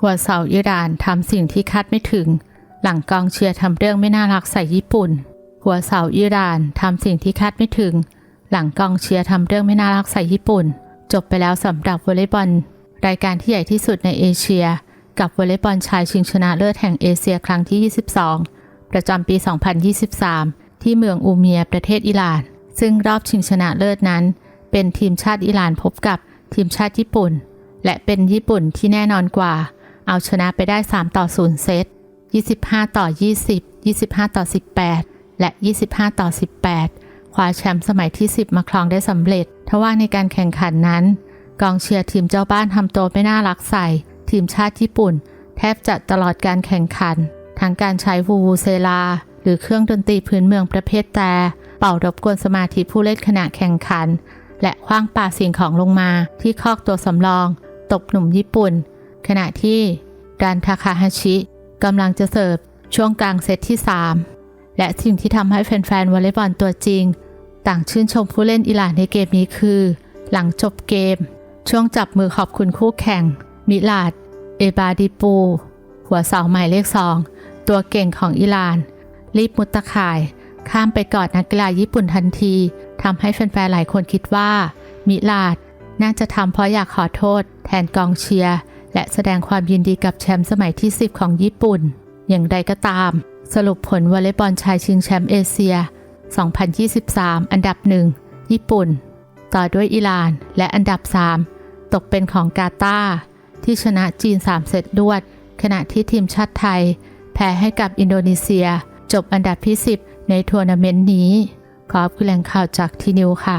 หัวเสาอิหร่านทำสิ่งที่คาดไม่ถึง หลังกองเชียร์ทำเรื่องไม่น่ารักใส่ญี่ปุ่น หัวเสาอิหร่านทำสิ่งที่คาดไม่ถึง หลังกองเชียร์ทำเรื่องไม่น่ารักใส่ญี่ปุ่น จบไปแล้วสำหรับวอลเลย์บอลรายการที่ใหญ่ที่สุดในเอเชีย กับวอลเลย์บอลชายชิงชนะเลิศแห่งเอเชียครั้งที่ 22 ประจำปี 2023 ที่เมืองอูเมียประเทศอิหร่าน ซึ่งรอบชิงชนะเลิศนั้น เป็นทีมชาติอิหร่านพบกับทีมชาติญี่ปุ่น และเป็นญี่ปุ่นที่แน่นอนกว่า เอาชนะไปได้ 3 ต่อ 0 เซต 25 ต่อ 20 25 ต่อ 18 และ 25 ต่อ 18 คว้าแชมป์สมัยที่ 10 มาครองได้สำเร็จ ทว่าในการแข่งขันนั้น กองเชียร์ทีมเจ้าบ้านทำตัวไม่น่ารักใส่ ทีมชาติญี่ปุ่น แทบจะตลอดการแข่งขัน ทั้งการใช้วูวูเซลา หรือเครื่องดนตรีพื้นเมืองประเภทแต่เป่ารบกวนสมาธิผู้เล่นขณะแข่งขัน และคว้างปาสิ่งของลงมาที่คอกตัวสำรอง ตบหนุ่มญี่ปุ่น ขณะที่ ดันทาคาฮาชิกำลังจะเสิร์ฟช่วงกลางเซตที่ 3 และสิ่งที่ทำให้แฟนๆวอลเลย์บอลตัวจริง ต่างชื่นชมผู้เล่นอิหร่านในเกมนี้คือ หลังจบเกม ช่วงจับมือขอบคุณคู่แข่ง มิลาด เอบาดิปู หัวเสาหมายเลขสองตัวเก่งของอิหร่าน รีบมุดตะข่าย ข้ามไปกอดนักกีฬาญี่ปุ่นทันทีทำให้แฟนๆหลายคนคิดว่า มิลาดน่าจะทำเพราะอยากขอโทษ แทนกองเชียร์ และแสดงความยินดีกับแชมป์สมัยที่ 10 ของญี่ปุ่น อย่างไรก็ตาม สรุปผลวอลเลย์บอลชายชิงแชมป์เอเชีย 2023 อันดับ 1 ญี่ปุ่น ต่อด้วยอิหร่าน และอันดับ 3 ตกเป็นของกาตาร์ที่ชนะจีน 3 เซตรวด ขณะที่ทีมชาติไทย แพ้ให้กับอินโดนีเซีย จบอันดับที่ 10 ในทัวร์นาเมนต์นี้ ขอบคุณแหล่งข่าวจากทีนิวค่ะ